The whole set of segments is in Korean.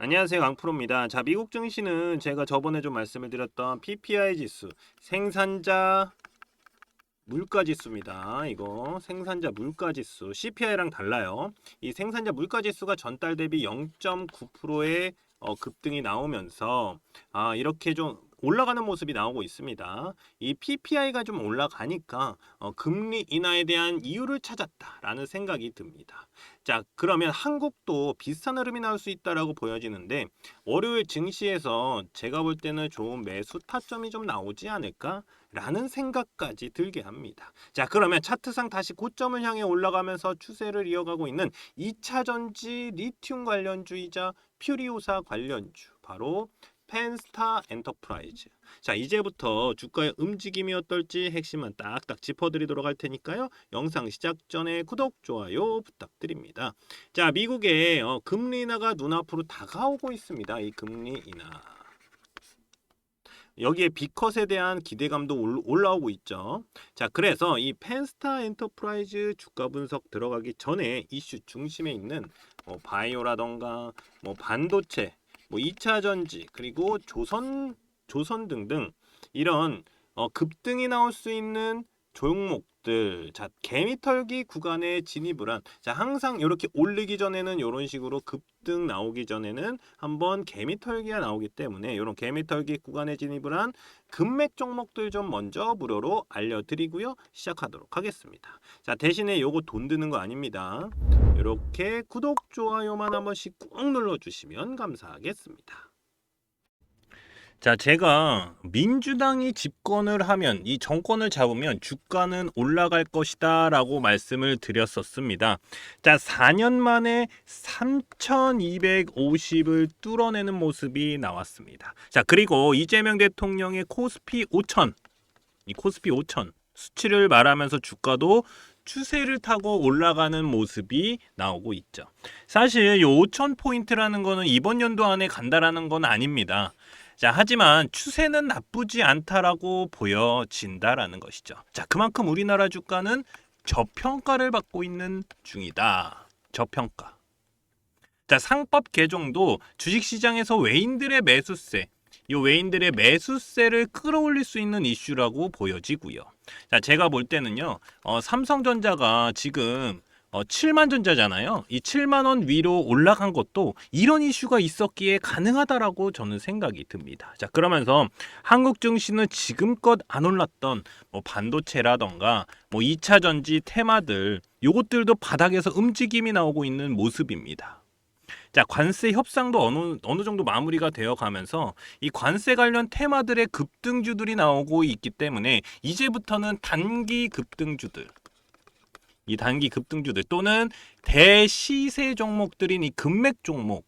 안녕하세요. 강프로입니다. 자, 미국 증시는 제가 저번에 좀 말씀을 드렸던 PPI 지수, 생산자 물가 지수입니다. 이거 생산자 물가 지수, CPI랑 달라요. 이 생산자 물가 지수가 전달 대비 0.9%의 어, 급등이 나오면서 아, 이렇게 좀 올라가는 모습이 나오고 있습니다. 이 PPI가 좀 올라가니까 어, 금리 인하에 대한 이유를 찾았다라는 생각이 듭니다. 자, 그러면 한국도 비슷한 흐름이 나올 수 있다라고 보여지는데 월요일 증시에서 제가 볼 때는 좋은 매수 타점이 좀 나오지 않을까 라는 생각까지 들게 합니다. 자, 그러면 차트상 다시 고점을 향해 올라가면서 추세를 이어가고 있는 2차 전지 리튬 관련주이자 퓨리오사 관련주 바로 펜스타 엔터프라이즈. 자, 이제부터 주가의 움직임이 어떨지 핵심만 딱딱 짚어드리도록 할 테니까요. 영상 시작 전에 구독, 좋아요 부탁드립니다. 자, 미국의 어, 금리 인하가 눈앞으로 다가오고 있습니다. 이 금리 인하. 여기에 비컷에 대한 기대감도 올- 올라오고 있죠. 자, 그래서 이 펜스타 엔터프라이즈 주가 분석 들어가기 전에 이슈 중심에 있는 뭐 바이오라던가 뭐 반도체, 뭐 2차 전지 그리고 조선 조선 등등 이런 어, 급등이 나올 수 있는 종목들 자 개미털기 구간에 진입을 한 자 항상 이렇게 올리기 전에는 이런 식으로 급등 나오기 전에는 한번 개미털기가 나오기 때문에 이런 개미털기 구간에 진입을 한 금맥 종목들 좀 먼저 무료로 알려드리고요. 시작하도록 하겠습니다. 자 대신에 요거 돈 드는 거 아닙니다 이렇게 구독 좋아요만 한 번씩 꾹 눌러주시면 감사하겠습니다. 자, 제가 민주당이 집권을 하면 이 정권을 잡으면 주가는 올라갈 것이다 라고 말씀을 드렸었습니다. 자, 4년 만에 3,250을 뚫어내는 모습이 나왔습니다. 자, 그리고 이재명 대통령의 코스피 5천, 이 코스피 5천 수치를 말하면서 주가도 추세를 타고 올라가는 모습이 나오고 있죠. 사실 이 5천 포인트라는 거는 이번 연도 안에 간다라는 건 아닙니다. 자, 하지만 추세는 나쁘지 않다라고 보여진다라는 것이죠. 자, 그만큼 우리나라 주가는 저평가를 받고 있는 중이다. 저평가. 자, 상법 개정도 주식시장에서 외인들의 매수세, 이 외인들의 매수세를 끌어올릴 수 있는 이슈라고 보여지고요. 자, 제가 볼 때는요, 어, 삼성전자가 지금 어, 7만 전자잖아요. 이 7만 원 위로 올라간 것도 이런 이슈가 있었기에 가능하다라고 저는 생각이 듭니다. 자, 그러면서 한국 증시는 지금껏 안 올랐던 뭐 반도체라던가 뭐 2차 전지 테마들 요것들도 바닥에서 움직임이 나오고 있는 모습입니다. 자, 관세 협상도 어느 어느 정도 마무리가 되어 가면서 이 관세 관련 테마들의 급등주들이 나오고 있기 때문에 이제부터는 단기 급등주들 이 단기 급등주들 또는 대시세 종목들인 이 금맥 종목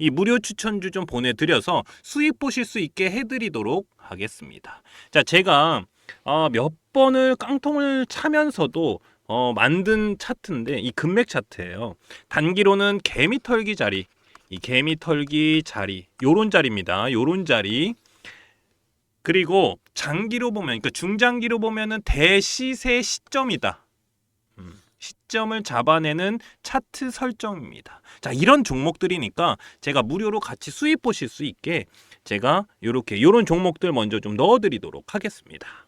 이 무료 추천주 좀 보내드려서 수익 보실 수 있게 해드리도록 하겠습니다. 자, 제가 어, 몇 번을 깡통을 차면서도 어, 만든 차트인데 이 금맥 차트예요. 단기로는 개미 털기 자리, 이 개미 털기 자리, 요런 자리입니다. 요런 자리. 그리고 장기로 보면, 그러니까 중장기로 보면은 대시세 시점이다. 음, 시점을 잡아내는 차트 설정입니다. 자, 이런 종목들이니까 제가 무료로 같이 수익 보실 수 있게 제가 요렇게 요런 종목들 먼저 좀 넣어 드리도록 하겠습니다.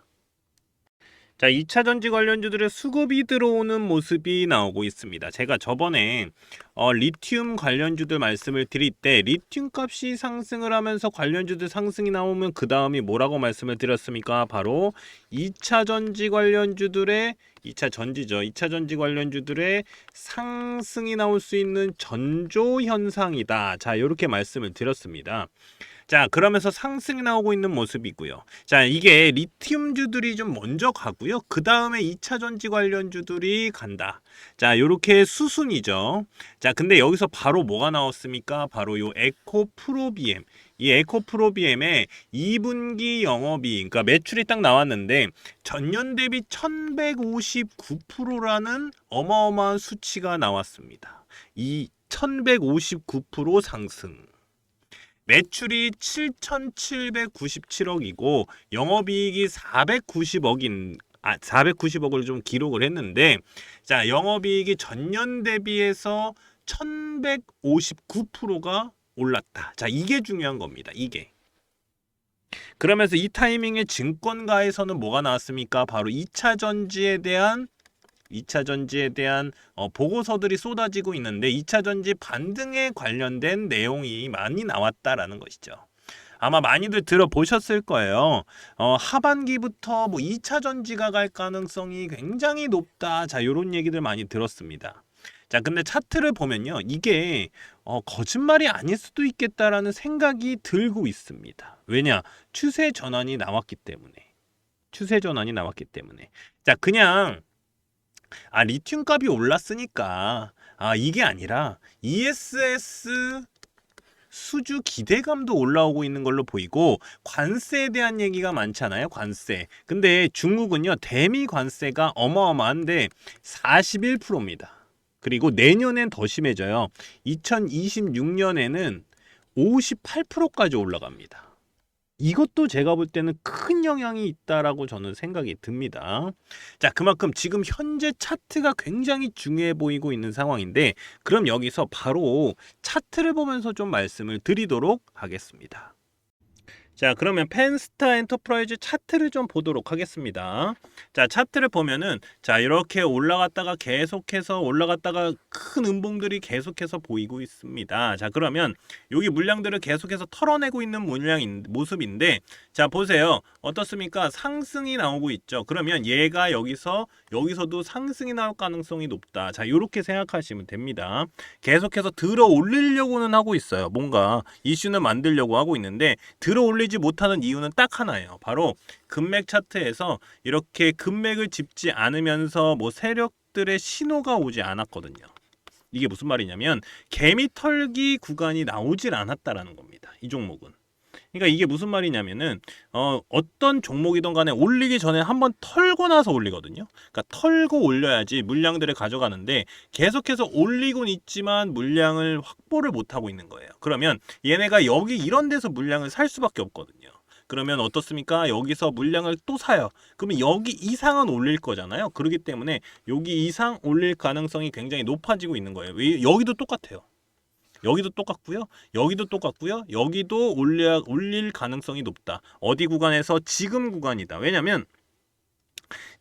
자, 2차 전지 관련주들의 수급이 들어오는 모습이 나오고 있습니다. 제가 저번에 어, 리튬 관련주들 말씀을 드릴 때 리튬 값이 상승을 하면서 관련주들 상승이 나오면 그 다음이 뭐라고 말씀을 드렸습니까? 바로 2차 전지 관련주들의 2차 전지죠. 2차 전지 관련주들의 상승이 나올 수 있는 전조 현상이다. 자, 이렇게 말씀을 드렸습니다. 자, 그러면서 상승이 나오고 있는 모습이고요. 자, 이게 리튬주들이 좀 먼저 가고요. 그 다음에 2차 전지 관련주들이 간다. 자, 요렇게 수순이죠. 자, 근데 여기서 바로 뭐가 나왔습니까? 바로 요 에코 프로비엠. 이 에코 프로비엠의 2분기 영업이익, 그러니까 매출이 딱 나왔는데 전년 대비 1159%라는 어마어마한 수치가 나왔습니다. 이 1159% 상승. 매출이 7,797억이고 영업이익이 490억인 아 490억을 좀 기록을 했는데 자 영업이익이 전년 대비해서 1,159%가 올랐다. 자 이게 중요한 겁니다. 이게 그러면서 이 타이밍에 증권가에서는 뭐가 나왔습니까? 바로 2차 전지에 대한 2차 전지에 대한 어, 보고서들이 쏟아지고 있는데 2차 전지 반등에 관련된 내용이 많이 나왔다라는 것이죠. 아마 많이들 들어보셨을 거예요. 어, 하반기부터 뭐 2차 전지가 갈 가능성이 굉장히 높다. 자, 요런 얘기들 많이 들었습니다. 자, 근데 차트를 보면요. 이게 어, 거짓말이 아닐 수도 있겠다라는 생각이 들고 있습니다. 왜냐? 추세 전환이 나왔기 때문에. 추세 전환이 나왔기 때문에. 자, 그냥 아 리튬 값이 올랐으니까. 아 이게 아니라 ESS 수주 기대감도 올라오고 있는 걸로 보이고 관세에 대한 얘기가 많잖아요 관세. 근데 중국은요 대미 관세가 어마어마한데 41%입니다. 그리고 내년엔 더 심해져요. 2026년에는 58%까지 올라갑니다 이것도 제가 볼 때는 큰 영향이 있다라고 저는 생각이 듭니다. 자, 그만큼 지금 현재 차트가 굉장히 중요해 보이고 있는 상황인데, 그럼 여기서 바로 차트를 보면서 좀 말씀을 드리도록 하겠습니다. 자, 그러면 펜스타 엔터프라이즈 차트를 좀 보도록 하겠습니다. 자, 차트를 보면은 자, 이렇게 올라갔다가 계속해서 올라갔다가 큰 음봉들이 계속해서 보이고 있습니다. 자, 그러면 여기 물량들을 계속해서 털어내고 있는 물량인 모습인데 자, 보세요. 어떻습니까? 상승이 나오고 있죠. 그러면 얘가 여기서 여기서도 상승이 나올 가능성이 높다. 자, 이렇게 생각하시면 됩니다. 계속해서 들어 올리려고는 하고 있어요. 뭔가 이슈는 만들려고 하고 있는데 들어 올리 지 못하는 이유는 딱 하나예요. 바로 금맥 차트에서 이렇게 금맥을 짚지 않으면서 뭐 세력들의 신호가 오지 않았거든요. 이게 무슨 말이냐면 개미 털기 구간이 나오질 않았다라는 겁니다. 이 종목은. 그러니까 이게 무슨 말이냐면은 어, 어떤 종목이든 간에 올리기 전에 한번 털고 나서 올리거든요. 그러니까 털고 올려야지 물량들을 가져가는데 계속해서 올리곤 있지만 물량을 확보를 못 하고 있는 거예요. 그러면 얘네가 여기 이런 데서 물량을 살 수밖에 없거든요. 그러면 어떻습니까? 여기서 물량을 또 사요. 그러면 여기 이상은 올릴 거잖아요. 그렇기 때문에 여기 이상 올릴 가능성이 굉장히 높아지고 있는 거예요. 왜? 여기도 똑같아요. 여기도 똑같고요. 여기도 똑같고요. 여기도 올려 올릴 가능성이 높다. 어디 구간에서 지금 구간이다. 왜냐면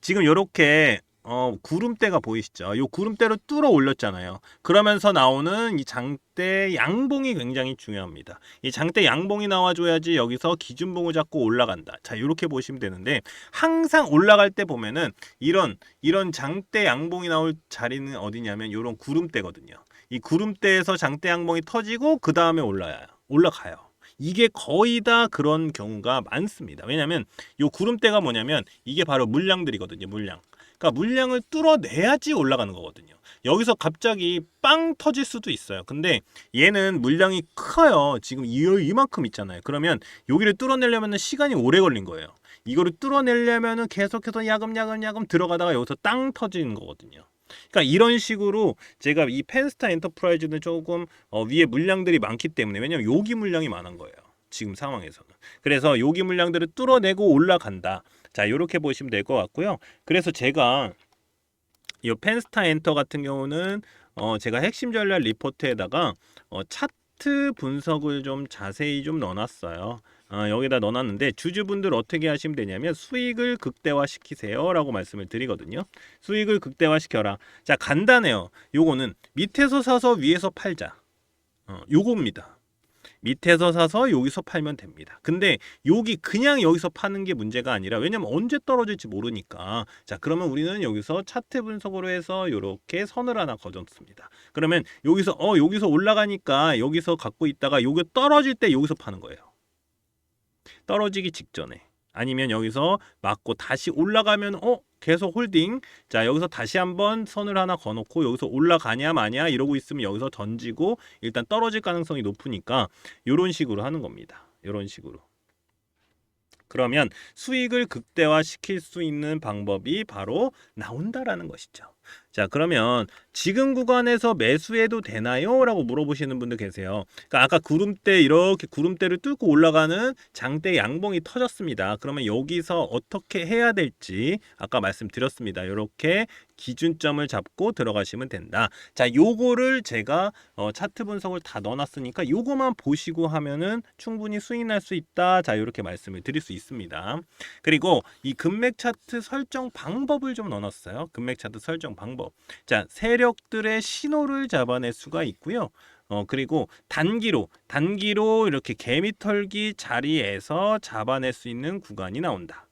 지금 이렇게 어, 구름대가 보이시죠? 이 구름대로 뚫어 올렸잖아요. 그러면서 나오는 이 장대 양봉이 굉장히 중요합니다. 이 장대 양봉이 나와줘야지 여기서 기준봉을 잡고 올라간다. 자, 이렇게 보시면 되는데 항상 올라갈 때 보면은 이런 이런 장대 양봉이 나올 자리는 어디냐면 이런 구름대거든요. 이 구름대에서 장대 양봉이 터지고 그 다음에 올라요. 올라가요. 이게 거의 다 그런 경우가 많습니다. 왜냐하면 이 구름대가 뭐냐면 이게 바로 물량들이거든요. 물량. 그러니까 물량을 뚫어내야지 올라가는 거거든요. 여기서 갑자기 빵 터질 수도 있어요. 근데 얘는 물량이 커요. 지금 이, 이만큼 있잖아요. 그러면 여기를 뚫어내려면 시간이 오래 걸린 거예요. 이거를 뚫어내려면 계속해서 야금야금 야금 들어가다가 여기서 땅 터지는 거거든요. 그러니까 이런 식으로 제가 이 펜스타 엔터프라이즈는 조금 어, 위에 물량들이 많기 때문에 왜냐면 여기 물량이 많은 거예요. 지금 상황에서는. 그래서 여기 물량들을 뚫어내고 올라간다. 자, 이렇게 보시면 될 것 같고요. 그래서 제가 이 펜스타 엔터 같은 경우는 어, 제가 핵심 전략 리포트에다가 어, 차트 분석을 좀 자세히 좀 넣어놨어요. 어, 여기다 넣어놨는데 주주분들 어떻게 하시면 되냐면 수익을 극대화시키세요라고 말씀을 드리거든요. 수익을 극대화시켜라. 자 간단해요. 요거는 밑에서 사서 위에서 팔자. 어, 요겁니다. 밑에서 사서 여기서 팔면 됩니다. 근데 여기 그냥 여기서 파는 게 문제가 아니라 왜냐면 언제 떨어질지 모르니까 자 그러면 우리는 여기서 차트 분석으로 해서 이렇게 선을 하나 거뒀습니다. 그러면 여기서 어 여기서 올라가니까 여기서 갖고 있다가 여기 떨어질 때 여기서 파는 거예요. 떨어지기 직전에 아니면 여기서 맞고 다시 올라가면 어? 계속 홀딩. 자 여기서 다시 한번 선을 하나 거놓고 여기서 올라가냐 마냐 이러고 있으면 여기서 던지고 일단 떨어질 가능성이 높으니까 이런 식으로 하는 겁니다. 이런 식으로. 그러면 수익을 극대화시킬 수 있는 방법이 바로 나온다라는 것이죠 자 그러면 지금 구간에서 매수해도 되나요? 라고 물어보시는 분들 계세요. 그러니까 아까 구름대 이렇게 구름대를 뚫고 올라가는 장대 양봉이 터졌습니다. 그러면 여기서 어떻게 해야 될지 아까 말씀드렸습니다. 이렇게 기준점을 잡고 들어가시면 된다. 자, 요거를 제가 어, 차트 분석을 다 넣어놨으니까 요거만 보시고 하면은 충분히 날수 있다. 자, 이렇게 말씀을 드릴 수 있습니다. 그리고 이 금맥 차트 설정 방법을 좀 넣어놨어요. 금맥 차트 설정 방법. 자, 세력들의 신호를 잡아낼 수가 있고요. 어, 그리고 단기로, 단기로 이렇게 개미털기 자리에서 잡아낼 수 있는 구간이 나온다.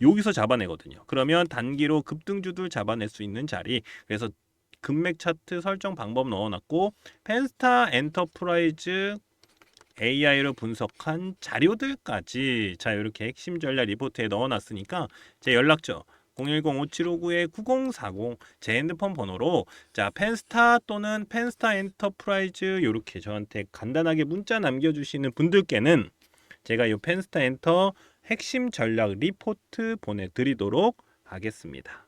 여기서 잡아내거든요. 그러면 단기로 급등주들 잡아낼 수 있는 자리. 그래서 금맥 차트 설정 방법 넣어놨고 펜스타 엔터프라이즈 AI로 분석한 자료들까지 자 이렇게 핵심 전략 리포트에 넣어놨으니까 제 연락처 010-5759-9040 제 핸드폰 번호로 자 펜스타 또는 펜스타 엔터프라이즈 이렇게 저한테 간단하게 문자 남겨주시는 분들께는 제가 이 펜스타 엔터 핵심 전략 리포트 보내드리도록 하겠습니다.